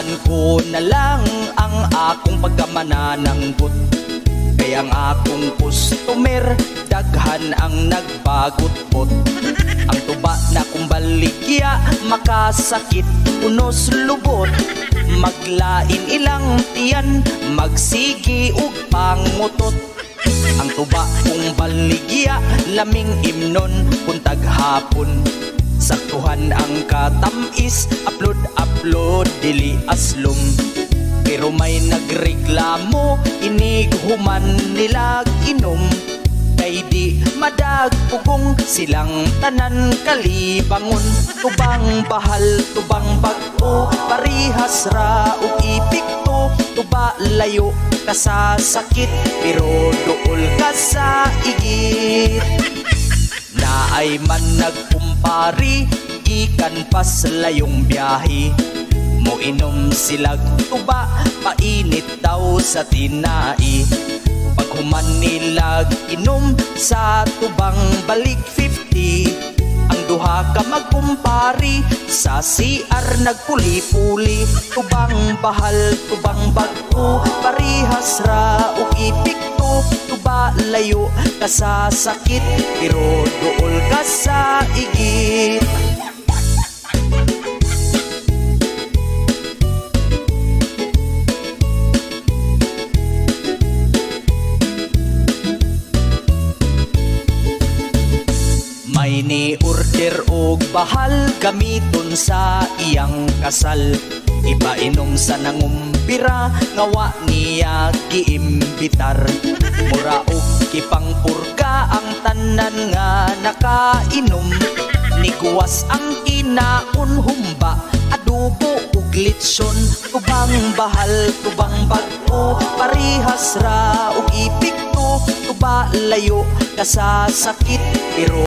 Hayaan ko na lang ang akong pagkamanananggot. Kay ang akong customer Daghan ang nagbagot-pot Ang tuba na kong baligya Makasakit, unos lubot. Maglain ilang tiyan Magsigi ug pangutot ang tuba kong baligya Laming imnon Puntag hapon. Saktuhan ang katamis Upload, upload Dili aslom Pero may nagreklamo Inig human nilag inom. Kay di madagpugong Silang tanan kalibangon. Tubang bahal, tubang bago Parihas ra ug ipikto. Tuba layo kasasakit Pero dool ka sa igit. Na ay man nagkumpari Ikan pas layong biyahe. Mo inom silag tuba Painit daw sa tinai Paghuman nilag inom Sa tubang balik 50 Ang duha ka magkumpari Sa CR nagpuli-puli. Tubang bahal, tubang bago Parihas ra ug ipikto Tuba layo ka sa Pero dool ka sa igit Order og bahal gamiton sa iyang kasal. Iba inom sa nangumpira ngawa niya giimbitar. Mura og kipangpurka ang tanan nga nakainom. Niguwas ang kinaon humba adobo ug litson. Tubang bahal, tubang bago Parihas ra ug ipikto. Tuba layo kasasakit pero